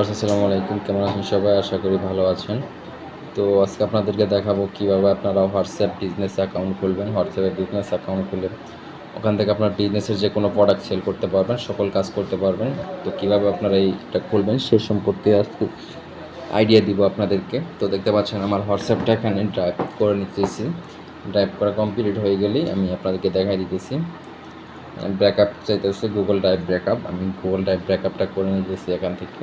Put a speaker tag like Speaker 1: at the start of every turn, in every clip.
Speaker 1: আসসালামু আলাইকুম। কেমন আছেন সবাই? আশা করি ভালো আছেন। তো আজকে আপনাদেরকে দেখাবো কীভাবে আপনারা হোয়াটসঅ্যাপ বিজনেস অ্যাকাউন্ট খুলবেন হোয়াটসঅ্যাপে বিজনেস অ্যাকাউন্ট খুলে। ওখান থেকে আপনার বিজনেসের যে কোনো প্রোডাক্ট সেল করতে পারবেন, সকল কাজ করতে পারবেন। তো কীভাবে আপনারা এইটা খুলবেন সে সম্পর্কে আজকে আইডিয়া দিব আপনাদেরকে। তো দেখতে পাচ্ছেন, আমার হোয়াটসঅ্যাপটা এখানে ড্রাইভ করে নিতেছি। ড্রাইভ করা কমপ্লিট হয়ে গেলেই আমি আপনাদেরকে দেখাই দিতেছি। ব্যাকআপ চাইতেছে গুগল ড্রাইভ ব্যাকআপ আমি গুগল ড্রাইভ ব্যাকআপটা করে নিতেছি এখান থেকে।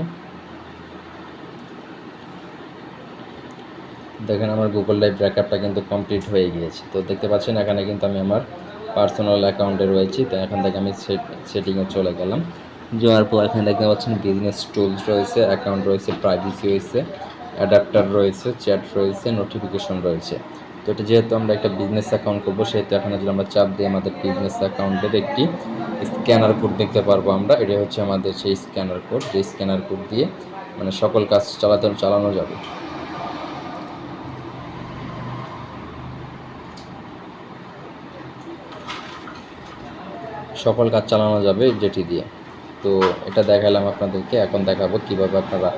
Speaker 1: দেখেন আমার গুগল ড্রাইভ ব্যাকআপটা কিন্তু কমপ্লিট হয়ে গিয়েছে। তো দেখতে পাচ্ছেন, এখানে কিন্তু আমি আমার পার্সোনাল অ্যাকাউন্টে রয়েছি। তো এখান থেকে আমি সেটিংয়ে চলে গেলাম। যাওয়ার পর এখানে দেখতে পাচ্ছেন বিজনেস টুলস রয়েছে অ্যাকাউন্ট রয়েছে প্রাইভেসি রয়েছে অ্যাডাপ্টার রয়েছে চ্যাট রয়েছে নোটিফিকেশন রয়েছে। তো এটা যেহেতু আমরা একটা বিজনেস অ্যাকাউন্ট করব, সেহেতু এখানে যদি আমরা চাপ দিই আমাদের বিজনেস অ্যাকাউন্টের একটি স্ক্যানার কোড দেখতে পারব আমরা। এটা হচ্ছে আমাদের সেই স্ক্যানার কোড যে স্ক্যানার কোড দিয়ে মানে সকল কাজ চালাতে, চালানো যাবে। সকল কাজ চালানো যাবে যেটি দিয়ে। তো এটা দেখালাম আপনাদেরকে। এখন দেখাবো কীভাবে আপনারা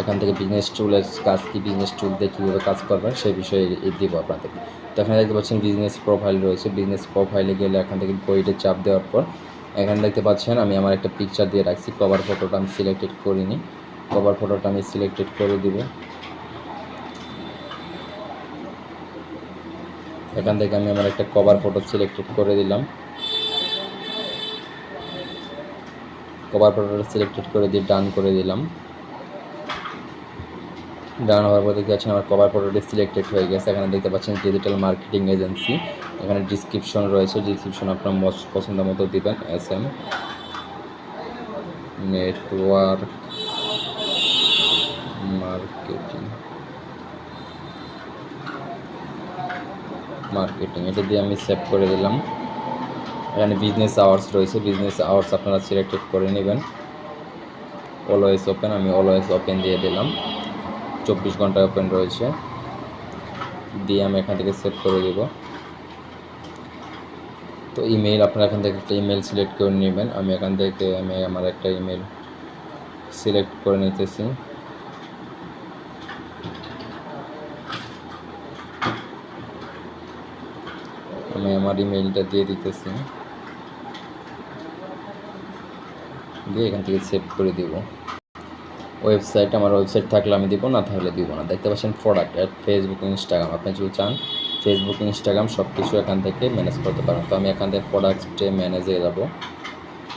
Speaker 1: এখান থেকে বিজনেস টুলের কাজ কি বিজনেস টুল দিয়ে কীভাবে কাজ করবেন সেই বিষয়ে দিব আপনাদের তো এখানে দেখতে পাচ্ছেন বিজনেস প্রোফাইল রয়েছে। বিজনেস প্রোফাইলে গেলে এখান থেকে বইটে চাপ দেওয়ার পর এখানে দেখতে পাচ্ছেন আমি আমার একটা পিকচার দিয়ে রাখছি। কভার ফটোটা আমি সিলেক্টেড করিনি। কভার ফটোটা আমি সিলেক্টেড করে দিব। এখান থেকে আমি আমার একটা কভার ফটো সিলেক্টেড করে দিলাম। কভার ফটোটা সিলেক্টেড করে দিয়ে ডান করে দিলাম। ডান হওয়ার পর দেখতে পাচ্ছেন আমার কভার ফটোটি সিলেক্টেড হয়ে গেছে। এখানে দেখতে পাচ্ছেন ডিজিটাল মার্কেটিং এজেন্সি এখানে ডিসক্রিপশন রয়েছে ডিসক্রিপশন আপনার পছন্দ মতো দিবেন S M network marketing marketing এটা দিয়ে আমি সেভ করে দিলাম। এখানে বিজনেস আওয়ার্স রয়েছে। বিজনেস আওয়ার্স আপনারা সিলেক্টেড করে নেবেন। অলওয়েজ ওপেন আমি অলওয়েজ ওপেন দিয়ে দিলাম। চব্বিশ ঘণ্টা ওপেন রয়েছে। দিয়ে আমি এখান থেকে সেভ করে দেব। তো ইমেল আপনারা এখান থেকে একটা ইমেল সিলেক্ট করে নেবেন। আমি এখান থেকে, আমি আমার একটা ইমেল সিলেক্ট করে নিতেছি। আমি আমার ইমেলটা দিয়ে দিতেছি। দিয়ে এখান থেকে সেভ করে দিব। ওয়েবসাইট আমার ওয়েবসাইট থাকলে আমি দিব, না তাহলে দিব না। দেখতে পাচ্ছেন প্রোডাক্ট অ্যাট ফেসবুক ইনস্টাগ্রাম আপনি যদি চান ফেসবুক ইনস্টাগ্রাম সব কিছু এখান থেকে ম্যানেজ করতে পারেন। তো আমি এখান থেকে প্রোডাক্টে ম্যানেজে যাব।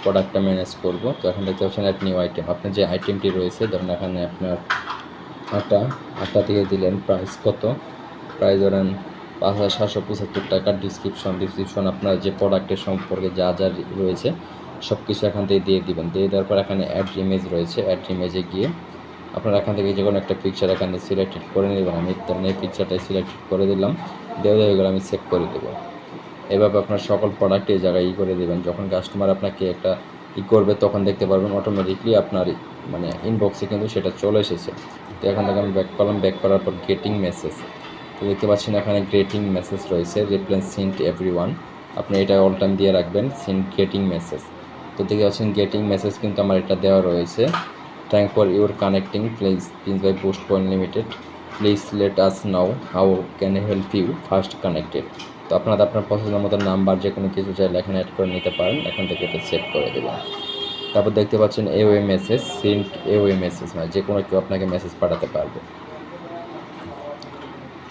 Speaker 1: প্রোডাক্টটা ম্যানেজ করব। তো এখন দেখতে পাচ্ছেন এক নিউ আইটেম আপনার যে আইটেমটি রয়েছে, ধরুন এখানে আপনার আটা আটা থেকে দিলেন প্রাইস কত? প্রাইস ধরেন পাঁচ হাজার সাতশো পঁচাত্তর টাকার ডিসক্রিপশন ডিসক্রিপশন আপনার যে প্রোডাক্টের সম্পর্কে যা যা রয়েছে সব কিছু এখান থেকে দিয়ে দিবেন। দিয়ে দেওয়ার পর এখানে অ্যাড ইমেজ রয়েছে। অ্যাড ইমেজে গিয়ে আপনারা এখান থেকে যে কোনো একটা পিকচার এখানে সিলেক্টেড করে নেবেন আমি ধরেন এই পিকচারটাই সিলেক্টেড করে দিলাম। দেওয়া হয়ে গেলে, আমি সেভ করে দেবো। এভাবে আপনার সকল প্রোডাক্ট জায়গায় ই করে দেবেন। যখন কাস্টমার আপনাকে একটা ই করবে, তখন দেখতে পারবেন অটোমেটিকলি আপনার মানে ইনবক্সে কিন্তু সেটা চলে এসেছে। তো এখান থেকে আমি ব্যাক করলাম। ব্যাক করার পর গেটিং মেসেজ তো দেখতে পাচ্ছেন এখানে গ্রেটিং মেসেজ রয়েছে রিপ্লেস সিন্ট এভরি ওয়ান আপনি এটা অল টাইম দিয়ে রাখবেন সিন্ট গেটিং মেসেজ তো দেখতে পাচ্ছেন গেটিং মেসেজ কিন্তু আমার এটা দেওয়া রয়েছে। Thank for your connecting please please by post point limited please let us now how can help you first connected তো আপনারা আপনার পছন্দের মতো নাম্বার যে কোনো কিছু চাইলে এখানে অ্যাড করে নিতে পারেন, এখান থেকে এটা সেভ করে দেবেন তারপর দেখতে পাচ্ছেন away message sent away message মানে যে কোনো কেউ আপনাকে মেসেজ পাঠাতে পারবে।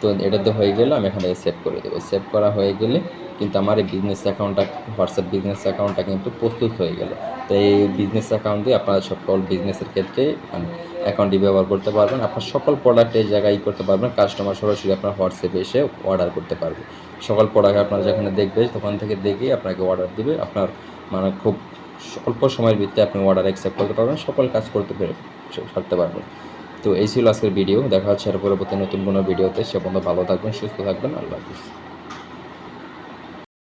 Speaker 1: তো এটাতে হয়ে গেলে, আমি এখান সেভ করে দেবো। সেভ করা হয়ে গেলে কিন্তু আমার এই বিজনেস অ্যাকাউন্টটা হোয়াটসঅ্যাপ বিজনেস অ্যাকাউন্টটা কিন্তু প্রস্তুত হয়ে গেল। তো এই বিজনেস অ্যাকাউন্ট দিয়ে আপনারা সকল বিজনেসের ক্ষেত্রে মানে অ্যাকাউন্টটি ব্যবহার করতে পারবেন। আপনার সকল প্রোডাক্ট এই জায়গায় করতে পারবেন কাস্টমার সরাসরি আপনার হোয়াটসঅ্যাপে এসে অর্ডার করতে পারবে। সকল প্রোডাক্ট আপনারা যেখানে দেখবে তখন থেকে দেখেই আপনাকে অর্ডার দিবে। আপনার মানে খুব অল্প সময়ের ভিত্তিতে আপনি অর্ডার অ্যাকসেপ্ট করতে পারবেন, সকল কাজ করতে পেরে ছাড়তে পারবেন। তো এই ছিল আজকের ভিডিও দেখা হচ্ছে আর পরবর্তী নতুন কোনো ভিডিওতে সে পর্যন্ত ভালো থাকবেন, সুস্থ থাকবেন। আল্লাহ হাফিজ।